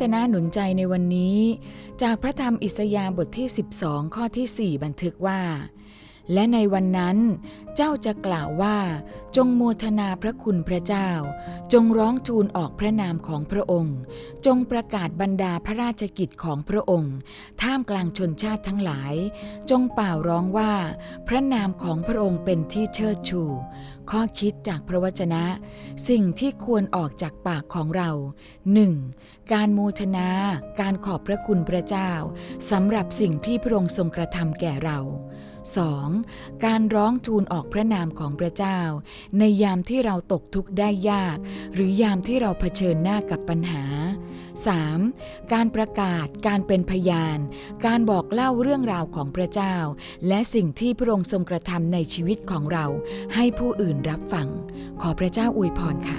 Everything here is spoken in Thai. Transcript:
จนะหนุนใจในวันนี้ จากพระธรรมอิสยาห์บทที่ 12 ข้อที่ 4 บันทึกว่า และในวันนั้น เจ้าจะกล่าวว่า จงโมทนาพระคุณพระเจ้า จงร้องทูลออกพระนามของพระองค์ จงประกาศบรรดาพระราชกิจของพระองค์ ท่ามกลางชนชาติทั้งหลาย จงเป่าร้องว่า พระนามของพระองค์เป็นที่เชิดชู ข้อคิดจากพระวจนะ สิ่งที่ควรออกจากปากของเรา 1. การโมทนา การขอบพระคุณพระเจ้าสำหรับสิ่งที่พระองค์ทรงกระทำแก่เรา 2. การร้องทูลออกพระนามของพระเจ้า ในยามที่เราตกทุกข์ได้ยาก หรือยามที่เราเผชิญหน้ากับปัญหา 3. การประกาศการเป็นพยาน การบอกเล่าเรื่องราวของพระเจ้า และสิ่งที่พระองค์ทรงกระทำในชีวิตของเรา ให้ผู้อื่นรับฟัง ขอพระเจ้าอวยพรค่ะ